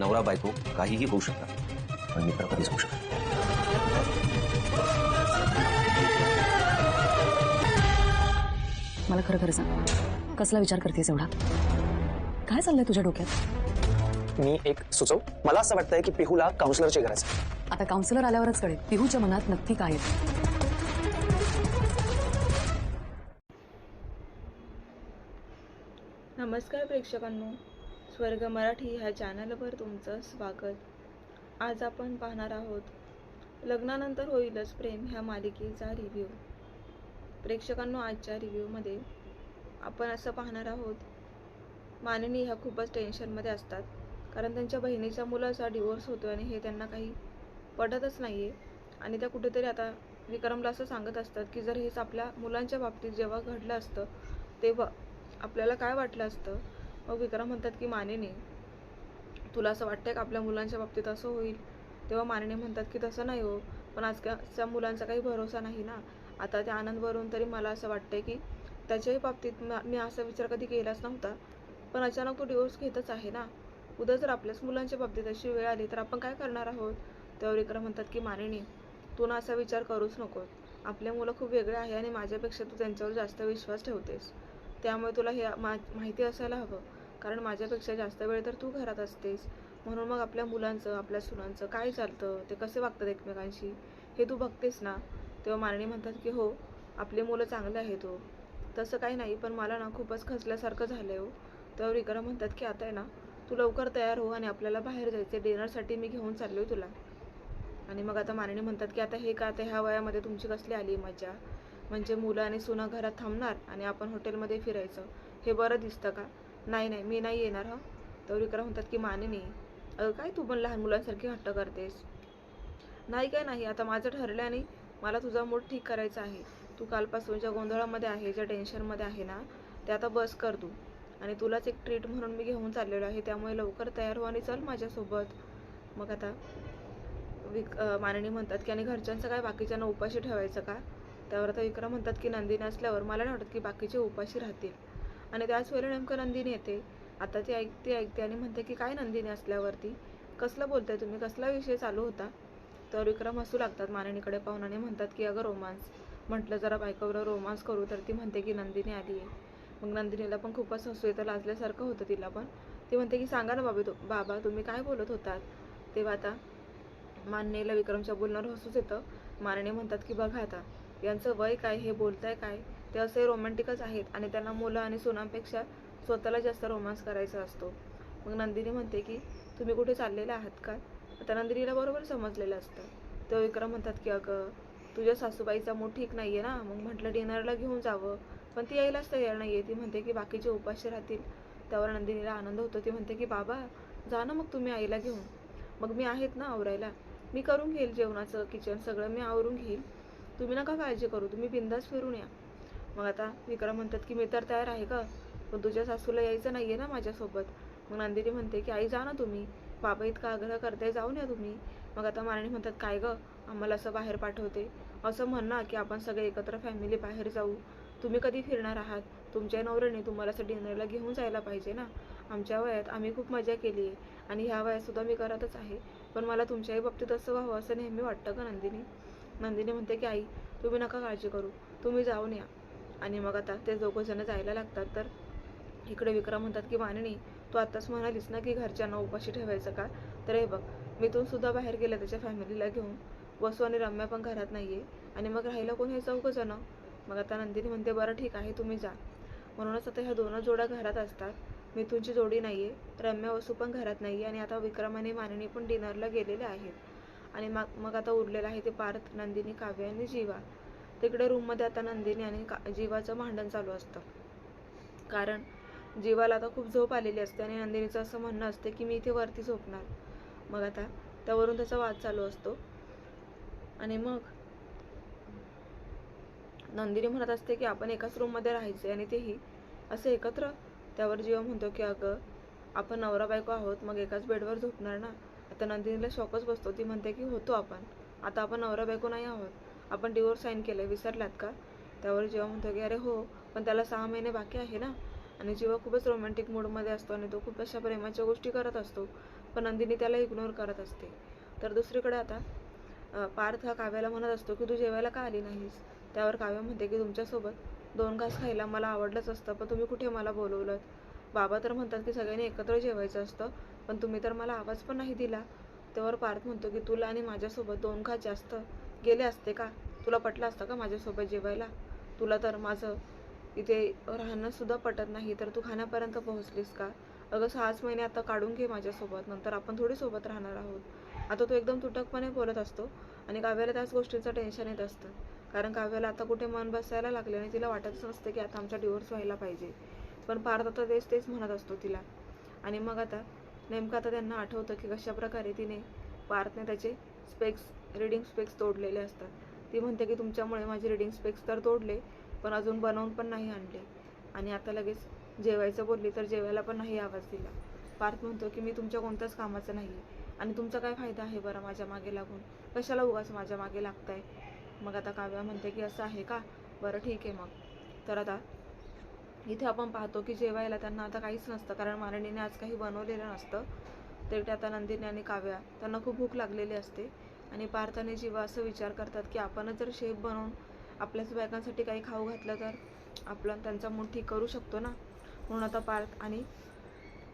नवरा बायको काहीही होऊ शकतात पण मित्र कधीच होऊ शकत नाही. मला खरं खरं सांग कसला विचार करतेस एवढा? काय चाललंय तुझ्या डोक्यात? मी एक सुचव मला असं वाटतंय की पिहूला काउन्सिलरची गरज आहे. आता काउन्सिलर आल्यावरच कळेल पिहूच्या मनात नक्की काय आहे. नमस्कार प्रेक्षकांनो स्वर्ग मराठी ह्या चॅनलवर तुमचं स्वागत. आज आपण पाहणार आहोत लग्नानंतर होईलच प्रेम ह्या मालिकेचा रिव्ह्यू प्रेक्षकांनो आजच्या रिव्ह्यूमध्ये आपण असं पाहणार आहोत माननी ह्या खूपच टेन्शनमध्ये असतात. कारण त्यांच्या बहिणीच्या मुलाचा डिवोर्स होतो आणि हे त्यांना काही पटतच नाही आहे आणि त्या कुठेतरी आता विक्रमला असं सांगत असतात की जर हेच आपल्या मुलांच्या बाबतीत जेव्हा घडलं असतं तेव्हा आपल्याला काय वाटलं असतं? मग विक्रम म्हणतात की मानेने तुला असं वाटतंय का आपल्या मुलांच्या बाबतीत असं होईल? तेव्हा मानेने म्हणतात की तसं नाही हो पण आजकालच्या मुलांचा काही भरोसा नाही ना. आता त्या आनंदवरून तरी मला असं वाटतंय की त्याच्याही बाबतीत मी असा विचार कधी केलाच नव्हता. पण अचानक तो डिवोर्स घेतच आहे ना. उद्या जर आपल्याच मुलांच्या बाबतीत अशी वेळ आली तर आपण काय करणार आहोत? तेव्हा विक्रम म्हणतात की मानिनी तू ना असा विचार करूच नको. आपले मुलं खूप वेगळे आहे आणि माझ्यापेक्षा तू त्यांच्यावर जास्त विश्वास ठेवतेस. त्यामुळे तुला हे मा माहिती असायला हवं. कारण माझ्यापेक्षा जास्त वेळ तर तू घरात असतेस. म्हणून मग आपल्या मुलांचं आपल्या सुनांचं काय चालतं? ते कसे वागतात एकमेकांशी? हे तू बघतेस ना? तेव्हा मारणी म्हणतात की हो आपले मुलं चांगले आहेत हो. तसं काही नाही पण मला ना खूपच खचल्यासारखं झालं आहे हो. तेव्हा विक्रम म्हणतात की आता आहे ना तू लवकर तयार हो आणि आपल्याला बाहेर जायचं डिनरसाठी मी घेऊन चाललो आहे तुला. आणि मग आता मारणी म्हणतात की आता हे का? आता ह्या वयामध्ये तुमची कसली आली मजा म्हणजे मुलं आणि सुना घरात थांबणार आणि आपण हॉटेलमध्ये फिरायचं. हे बरं दिसतं का? नाही नाही मी नाही येणार हं. तर विक्रम म्हणतात की मानिनी अगं काय तू पण लहान मुलांसारखी हट्ट करतेस? नाही काय नाही. आता माझं ठरलं आणि मला तुझा मूड ठीक करायचा आहे. तू कालपासून ज्या गोंधळामध्ये आहे ज्या टेन्शनमध्ये आहे ना ते आता बस कर तू. आणि तुलाच एक ट्रीट म्हणून मी घेऊन चाललेलो आहे. त्यामुळे लवकर तयार हो आणि चल माझ्यासोबत. मग आता विक माननी म्हणतात की आणि घरच्यांचं काय बाकीच्यांना उपाशी ठेवायचं का? त्यावर आता विक्रम म्हणतात की नंदिनी असल्यावर मला नाही वाटत की बाकीचे उपाशी राहतील. आणि त्याच वेळेला नेमकं नंदिनी येते. आता ती ऐकते ऐकते आणि म्हणते की काय नंदिनी असल्यावरती? कसलं बोलताय तुम्ही? कसला विषय चालू होता? तर विक्रम हसू लागतात माननीकडे पाहून आणि म्हणतात की अगं रोमांस. म्हटलं जरा बायकोबरोबर रोमांस करू तर ती म्हणते की नंदिनी आली आहे. मग नंदिनीला पण खूपच हसू येतं लाजल्यासारखं होतं तिला पण. ती म्हणते की सांगा ना बाबी तो बाबा तुम्ही काय बोलत होतात? तेव्हा आता मान्यला विक्रमच्या बोलणार हसूच येतं. मानने म्हणतात की बघा आता यांचं वय काय? हे बोलताय काय? ते असे रोमॅन्टिकच आहेत आणि त्यांना मुलं आणि सुनांपेक्षा स्वतःला जास्त रोमांस करायचा असतो. मग नंदिनी म्हणते की तुम्ही कुठे चाललेले आहात का आता नंदिनीला बरोबर समजलेलं असतं. तेव्हा विक्रम म्हणतात की अगं तुझ्या सासूबाईचा मूड ठीक नाही आहे ना. मग म्हटलं डिनरला घेऊन जावं. पण ती यायलाच तयार नाही आहे ती म्हणते की बाकीचे उपाशी राहतील. त्यावर नंदिनीला आनंद होतो. ती म्हणते की बाबा जा ना मग तुम्ही आईला घेऊन. मग मी आहेत ना आवरायला. मी करून घेईल जेवणाचं किचन सगळं मी आवरून घेईल. तुम्ही नका काळजी करू. तुम्ही बिंदास फिरून या. मग आता विक्रम म्हणतात की मी तर तयार आहे का पण तुझ्या सासूला यायचं नाही आहे ना माझ्यासोबत. मग नंदिनी म्हणते की आई जा ना तुम्ही. बाबा इतका आग्रह करताय जाऊन या तुम्ही. मग आता मारणी म्हणतात काय गं आम्हाला असं बाहेर पाठवते. असं म्हण ना की आपण सगळे एकत्र फॅमिली बाहेर जाऊ. तुम्ही कधी फिरणार आहात? तुमच्या नवऱ्याने तुम्हाला असं डिनरला घेऊन जायला पाहिजे ना. आमच्या वयात आम्ही खूप मजा केली आहे आणि ह्या वयातसुद्धा मी करतच आहे. पण मला तुमच्याही बाबतीत असं व्हावं असं नेहमी वाटतं का नंदिनी. नंदिनी म्हणते की आई तुम्ही नका काळजी करू. तुम्ही जाऊन या. आणि मग आता ते दोघंजणं जायला लागतात. तर इकडे विक्रम म्हणतात की माननी तू आत्ताच म्हणालीस ना की घरच्यांना उपाशी ठेवायचं का? तर हे बघ मिथून सुद्धा बाहेर गेलं त्याच्या फॅमिलीला घेऊन. वसू आणि रम्या पण घरात नाही आहे आणि मग राहिलं कोण हे चौघंजणं मग आता नंदिनी म्हणते बरं ठीक आहे तुम्ही जा. म्हणूनच आता ह्या दोन जोड्या घरात असतात. मिथूनची जोडी नाही आहे रम्या वसू पण घरात नाही आहे आणि आता विक्रम आणि मानिनी पण डिनरला गेलेले आहेत. आणि मग मग आता उरलेलं आहे ते पार्थ नंदिनी काव्य आणि जीवा. तिकडे रूममध्ये आता नंदिनी आणि का जीवाचं भांडण चालू असतं. कारण जीवाला आता खूप झोप आलेली असते आणि नंदिनीचं असं म्हणणं असते की मी इथे वरती झोपणार. मग आता त्यावरून त्याचा वाद चालू असतो. आणि मग नंदिनी म्हणत असते की आपण एकाच रूममध्ये राहायचे आणि तेही असं एकत्र. त्यावर जीवा म्हणतो की अगं आपण नवरा बायको आहोत मग एकाच बेडवर झोपणार ना? आता नंदिनीला शॉकच बसतो. ती म्हणते की होतो आपण. आता आपण नवरा बायको नाही आहोत. आपण डिवोर्स साईन केलं आहे विसरलात का? त्यावर जेव्हा म्हणतो की अरे हो पण त्याला सहा महिने बाकी आहे ना? आणि जेव्हा खूपच रोमॅन्टिक मूडमध्ये असतो आणि तो खूप अशा प्रेमाच्या गोष्टी करत असतो पण नंदिनी त्याला इग्नोर करत असते. तर दुसरीकडे आता पार्थ हा काव्याला म्हणत असतो की तू जेवायला का आली नाहीस? त्यावर काव्य म्हणते की तुमच्यासोबत दोन घास खायला मला आवडलंच असतं पण तुम्ही कुठे मला बोलवलं बाबा तर म्हणतात की सगळ्यांनी एकत्र जेवायचं असतं पण तुम्ही तर मला आवाज पण नाही दिला. त्यावर पार्थ म्हणतो की तुला आणि माझ्यासोबत दोन घास जास्त गेले असते का? तुला पटलं असतं का माझ्यासोबत जेवायला? तुला तर माझं इथे राहणंसुद्धा पटत नाही तर तू खाण्यापर्यंत पोहोचलीस का? अगं सहाच महिने आता काढून घे माझ्यासोबत नंतर आपण थोडी सोबत राहणार आहोत. आता तो एकदम तुटकपणे बोलत असतो आणि काव्याला त्याच गोष्टीचं टेन्शन येत असतं. कारण काव्याला आता कुठे मन बसायला लागले आणि तिला वाटतच नसते की आता आमचा डिवोर्स व्हायला पाहिजे. पण पार्थ आता तेच तेच म्हणत असतो तिला. आणि मग आता नेमकं आता त्यांना आठवतं की कशा प्रकारे तिने पार्थने त्याचे स्पेक्स रिडिंग स्पेक्स तोडलेले असतात. ती म्हणते की तुमच्यामुळे माझे रिडिंग स्पेक्स तर तोडले पण अजून बनवून पण नाही आणले. आणि आता लगेच जेवायचं बोलली तर जेवायला पण नाही आवाज दिला. पार्थ म्हणतो की मी तुमच्या कोणत्याच कामाचं नाही आणि तुमचा काय फायदा आहे बरं माझ्या मागे लागून? कशाला उगाच माझ्या मागे लागताय? मग आता काव्या म्हणते की असं आहे का? बरं ठीक आहे मग. तर आता इथे आपण पाहतो की जेवायला त्यांना आता काहीच नसतं कारण मारणीने आज काही बनवलेलं नसतं. ते आता नंदिनी आणि काव्या त्यांना खूप भूक लागलेली असते. आणि पार्थ आणि जीवा असं विचार करतात की आपणच जर शेफ बनवून आपल्याच बायकांसाठी काही खाऊ घातलं तर आपण त्यांचा मूड ठीक करू शकतो ना? म्हणून आता पार्थ आणि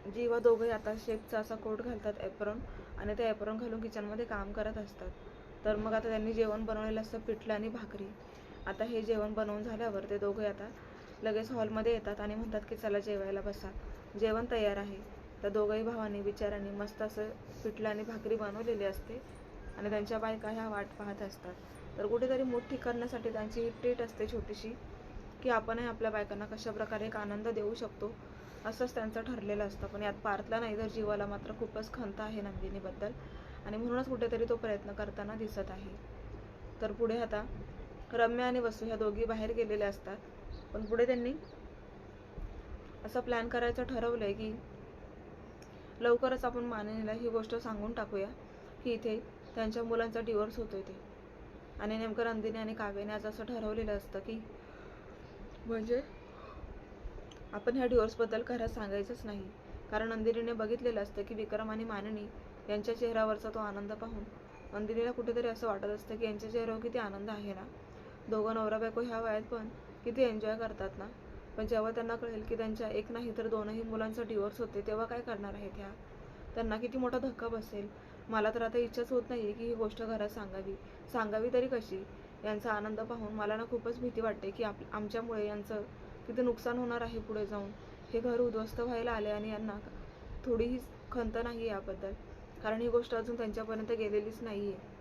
जीवा दोघंही आता शेफचा असा कोट घालतात एप्रॉन आणि ते एप्रॉन घालून किचनमध्ये काम करत असतात. तर मग आता त्यांनी जेवण बनवलेलं असतं पिठलं आणि भाकरी. आता हे जेवण बनवून झाल्यावर ते दोघे आता लगेच हॉलमध्ये येतात आणि म्हणतात की चला जेवायला बसा. जेवण तयार आहे. त्या दोघंही भावांनी बिचारांनी मस्त असं पिठलं आणि भाकरी बनवलेली असते. आणि त्यांच्या बायका ह्या वाट पाहत असतात. तर कुठेतरी मोठी करण्यासाठी त्यांची ही ट्रीट असते छोटीशी की आपणही आपल्या बायकांना कशा प्रकारे एक आनंद देऊ शकतो असंच त्यांचं ठरलेलं असतं. पण यात पार्थला नाही तर जीवाला मात्र खूपच खंत आहे नंदिनीबद्दल. आणि म्हणूनच कुठेतरी तो प्रयत्न करताना दिसत आहे. तर पुढे आता रम्या आणि वसू ह्या दोघी बाहेर गेलेल्या असतात. पण पुढे त्यांनी असं प्लॅन करायचं ठरवलंय की लवकरच आपण माननीला ही गोष्ट सांगून टाकूया की इथे त्यांच्या मुलांचा डिवोर्स होतो ते. आणि नेमकं नंदिनी आणि काव्याने आज असं ठरवलेलं असतं की म्हणजे आपण ह्या डिवोर्सबद्दल खरं सांगायचंच नाही. कारण नंदिनीने बघितलेलं असतं की विक्रम आणि माननी यांच्या चेहऱ्यावरचा तो आनंद पाहून नंदिनीला कुठेतरी असं वाटत असतं की यांच्या चेहऱ्यावर किती आनंद आहे ना. दोघं नवरा बायको ह्या वयात पण किती एन्जॉय करतात ना. पण जेव्हा त्यांना कळेल की त्यांच्या एक नाही तर दोनही मुलांचा डिवोर्स होते तेव्हा काय करणार आहेत ह्या? त्यांना किती मोठा धक्का बसेल? मला तर आता इच्छाच होत नाही की ही गोष्ट घरात सांगावी. सांगावी तरी कशी? यांचा आनंद पाहून मला ना खूपच भीती वाटते की आप आमच्यामुळे यांचं किती नुकसान होणार आहे पुढे जाऊन. हे घर उद्ध्वस्त व्हायला आले आणि यांना थोडीही खंत नाही याबद्दल. कारण ही गोष्ट अजून त्यांच्यापर्यंत गेलेलीच नाही आहे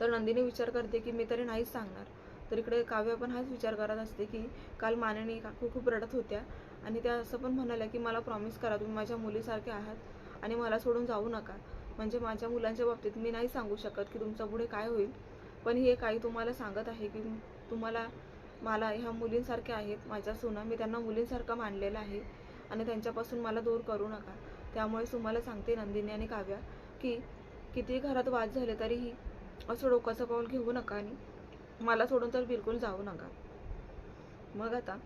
तर नंदिनी विचार करते की मी तरी नाहीच सांगणार. तर इकडे काव्य पण हाच विचार करत असते की काल मानेने काकू खूप रडत होत्या आणि त्या असं पण म्हणाल्या की मला प्रॉमिस करा तुम्ही माझ्या मुलीसारखे आहात आणि मला सोडून जाऊ नका. म्हणजे माझ्या मुलांच्या बाबतीत मी नाही सांगू शकत की तुमच्यापुढे काय होईल. पण हे काही तुम्हाला सांगत आहे की तुम्हाला मला ह्या मुलींसारखे आहेत माझ्या सुना मी त्यांना मुलींसारखं मानलेलं आहे आणि त्यांच्यापासून मला दूर करू नका. त्यामुळे तुम्हाला सांगते नंदिनी आणि काव्या की किती घरात वाद झाले तरीही असं डोकाचं पाऊल घेऊ नका आणि मला सोडून तर बिलकुल जाऊ नका. मग आता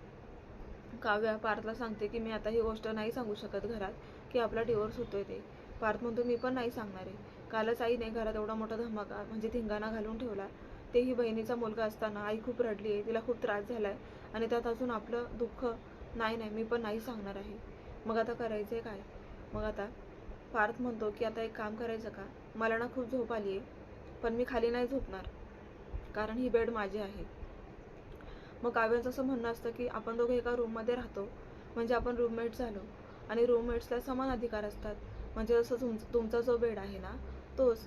काव्या पार्थला सांगते की मी आता ही गोष्ट नाही सांगू शकत घरात की आपला डिवोर्स होतोय ते. पार्थ म्हणतो मी पण नाही सांगणार आहे. कालच आईने घरात एवढा मोठा धमाका म्हणजे धिंगाणा घालून ठेवला. तेही बहिणीचा मुलगा असताना आई खूप रडली आहे तिला खूप त्रास झाला आहे आणि त्यात अजून आपलं दुःख नाही नाही मी पण नाही सांगणार आहे. मग आता करायचं आहे काय? मग आता पार्थ म्हणतो की आता एक काम करायचं का? मला ना खूप झोप आली आहे पण मी खाली नाही झोपणार कारण ही बेड माझी आहे. मग काव्याचं असं म्हणणं असतं की आपण दोघे एका रूममध्ये राहतो म्हणजे आपण रूममेट झालो. आणि रूममेट्सला समान अधिकार असतात. म्हणजे जसं तुम तुमचा जो बेड आहे ना तोच.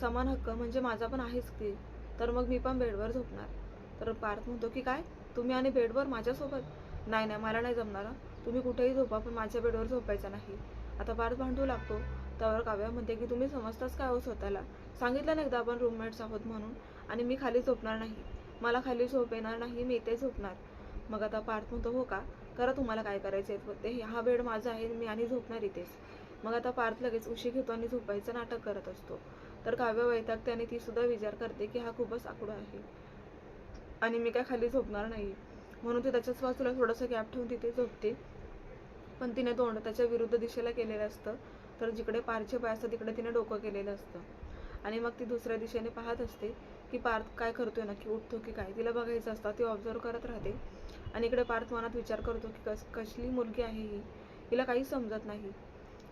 समान हक्क म्हणजे माझा पण आहेच की तर मग मी पण बेडवर झोपणार. तर पार्थ म्हणतो की काय तुम्ही आणि बेडवर माझ्यासोबत. नाही नाही मला नाही जमणार तुम्ही कुठेही झोपा पण माझ्या बेडवर झोपायचं नाही. आता पार्थ भांडू लागतो. त्यावर काव्या म्हणते की तुम्ही समजताच काय हो स्वतःला? सांगितलं ना एकदा आपण रूममेट्स आहोत म्हणून आणि मी खाली झोपणार नाही. मला खाली झोप येणार नाही मी इथे झोपणार. मग आता पार्थ म्हणतो हो का? करा तुम्हाला काय करायचं आहे ते हा बेड माझा आहे मी आणि झोपणार इथेच. मग आता पार्थ लगेच उशी घेतो आणि झोपायचं नाटक करत असतो. तर काव्य वैताग त्याने ती सुद्धा विचार करते की हा खूपच आकडा आहे. आणि मी काय खाली झोपणार नाही. म्हणून ती त्याच्याच बाजूला थोडंसं गॅप ठेवून तिथे झोपते. पण तिने तोंड त्याच्या विरुद्ध दिशेला केलेलं असतं. तर जिकडे पारचे पाय असतं तिकडे तिने डोकं केलेलं असतं. आणि मग ती दुसऱ्या दिशेने पाहत असते की पार्थ काय करतोय नक्की उठतो की काय? तिला बघायचं असतं ती ऑब्झर्व करत राहते. आणि इकडे पार्थ मनात विचार करतो की कस कसली मुलगी आहे ही? हिला काही समजत नाही.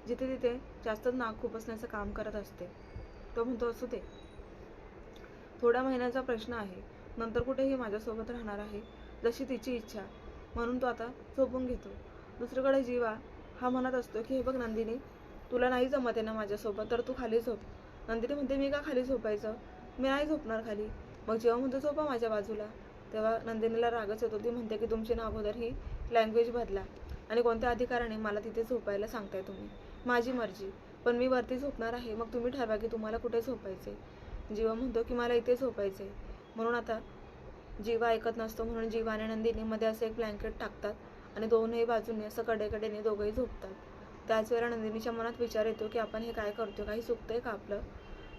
जिथे तिथे जास्त नाक खुपसण्याचं काम करत असते. तो म्हणतो असू दे. थोड्या महिन्याचा प्रश्न आहे. नंतर कुठेही माझ्यासोबत राहणार आहे जशी तिची इच्छा. म्हणून तो आता झोपून घेतो. दुसरीकडे जीवा हा म्हणत असतो की हे बघ नंदिनी तुला नाही जमत आहे ना माझ्यासोबत तर तू खाली झोप. नंदिनी म्हणते मी का खाली झोपायचं? मी नाही झोपणार खाली. मग जेव्हा म्हणतो झोपा माझ्या बाजूला. तेव्हा नंदिनीला रागच येतो. ती म्हणते की तुमची ना अगोदर ही लँग्वेज बदला आणि कोणत्या अधिकाराने मला तिथे झोपायला सांगताय तुम्ही? माझी मर्जी. पण मी वरती झोपणार आहे. मग तुम्ही ठरवा की तुम्हाला कुठे झोपायचे जीवा म्हणतो की मला इथे झोपायचे म्हणून आता जीवा ऐकत नसतो म्हणून जीवा आणि नंदिनीमध्ये असं एक ब्लँकेट टाकतात आणि दोनही बाजूने असं कडेकडेने दोघंही झोपतात. त्याच वेळेला नंदिनीच्या मनात विचार येतो की आपण हे काय करतो काही चुकतंय का आपलं?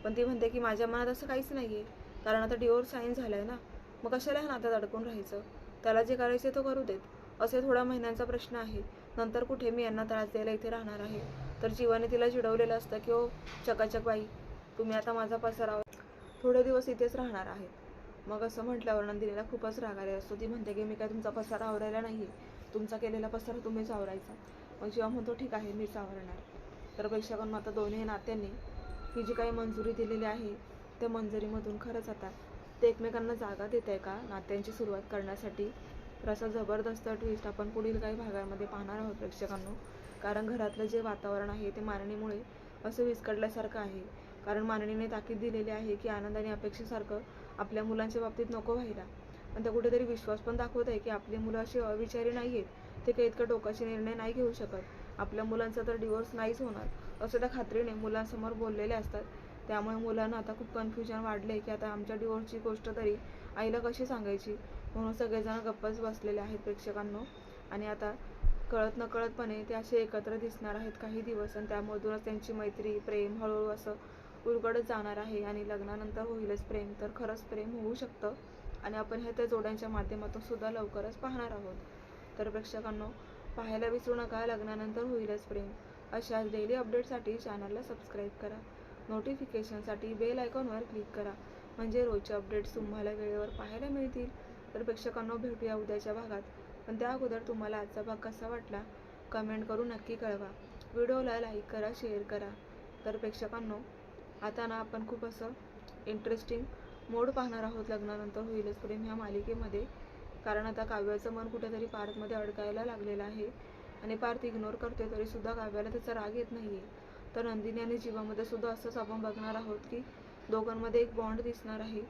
पण ती म्हणते की माझ्या मनात असं काहीच नाही आहे कारण आता डिओर साईन झालं आहे ना. मग कशाला ह्या नात्यात अडकून राहायचं? त्याला जे करायचे तो करू देत. असे थोड्या महिन्यांचा प्रश्न आहे. नंतर कुठे मी यांना त्रास द्यायला इथे राहणार आहे? तर जीवाने तिला चिडवलेलं असतं की ओ चकाचक बाई तुम्ही आता माझा पसारा थोडे दिवस इथेच राहणार आहेत मग असं म्हटल्यावर नंदिनीला खूपच राग असतो ती म्हणते की मी काय तुमचा पसारा आवरायला नाही तुमचा केलेला पसारा तुम्हीच आवरायचा. मग जेव्हा म्हणतो ठीक आहे मीच आवरणार. तर प्रेक्षकांना आता दोन्ही नात्यांनी ही जी काही मंजुरी दिलेली आहे त्या मंजुरीमधून खरंच आता ते एकमेकांना जागा देत आहे का? नात्यांची सुरुवात करण्यासाठी. तर असा जबरदस्त ट्विस्ट आपण पुढील काही भागामध्ये पाहणार आहोत प्रेक्षकांनो. कारण घरातलं जे वातावरण आहे ते मानणीमुळे असं विस्कटल्यासारखं आहे. कारण मानणीने ताकीद दिलेली आहे की आनंद आणि अपेक्षेसारखं आपल्या मुलांच्या बाबतीत नको व्हायला. पण त्या कुठेतरी विश्वास पण दाखवत आहे की आपली मुलं अशी अविचारी नाही आहेत ते काही इतकं टोकाचे निर्णय नाही घेऊ शकत. आपल्या मुलांचा तर डिवोर्स नाहीच होणार असं त्या खात्रीने मुलांसमोर बोललेले असतात. त्यामुळे मुलांना आता खूप कन्फ्युजन वाढले की आता आमच्या डिवोर्सची गोष्ट तरी आईला कशी सांगायची? म्हणून सगळेजण गप्पच बसलेले आहेत प्रेक्षकांनो. आणि आता कळत नकळतपणे ते असे एकत्र दिसणार आहेत काही दिवस आणि त्यामधूनच त्यांची मैत्री प्रेम हळूहळू असं उलगडत जाणार आहे आणि लग्नानंतर होईलच प्रेम. तर खरंच प्रेम होऊ शकतं आणि आपण हे त्या जोड्यांच्या माध्यमातून सुद्धा लवकरच पाहणार आहोत. तर प्रेक्षकांनो पाहायला विसरू नका लग्नानंतर होईलच प्रेम. अशा डेली अपडेटसाठी चॅनलला सबस्क्राईब करा. नोटिफिकेशनसाठी बेल आयकॉनवर क्लिक करा. म्हणजे रोजचे अपडेट्स तुम्हाला वेळेवर पाहायला मिळतील. तर प्रेक्षकांनो भेटूया उद्याच्या भागात. पण त्या अगोदर तुम्हाला आजचा भाग कसा वाटला कमेंट करून नक्की कळवा. व्हिडिओला लाईक करा शेअर करा. तर प्रेक्षकांनो आता ना आपण खूप असं इंटरेस्टिंग मोड पाहणार आहोत. लग्नानंतर होईलच प्रेम ह्या मालिकेमध्ये. कारण आता काव्याचं मन कुठेतरी पार्थमध्ये अडकायला लागलेलं आहे. आणि पार्थ इग्नोर करते तरीसुद्धा काव्याला त्याचा राग येत नाही आहे तर नंदिनी आणि जीवामध्ये सुद्धा असंच आपण बघणार आहोत की दोघांमध्ये एक बॉन्ड दिसणार आहे.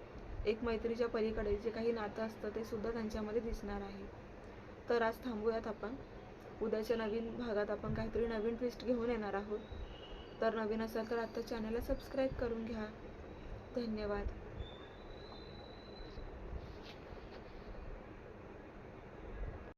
एक मैत्रीच्या पलीकडे जे काही नातं असतं ते सुद्धा त्यांच्यामध्ये दिसणार आहे. तर आज थांबूयात आपण. उद्याच्या नवीन भागात आपण काहीतरी नवीन ट्विस्ट घेऊन येणार आहोत. तर नवीन असाल तर आत्ता चॅनलला सबस्क्राईब करून घ्या. धन्यवाद.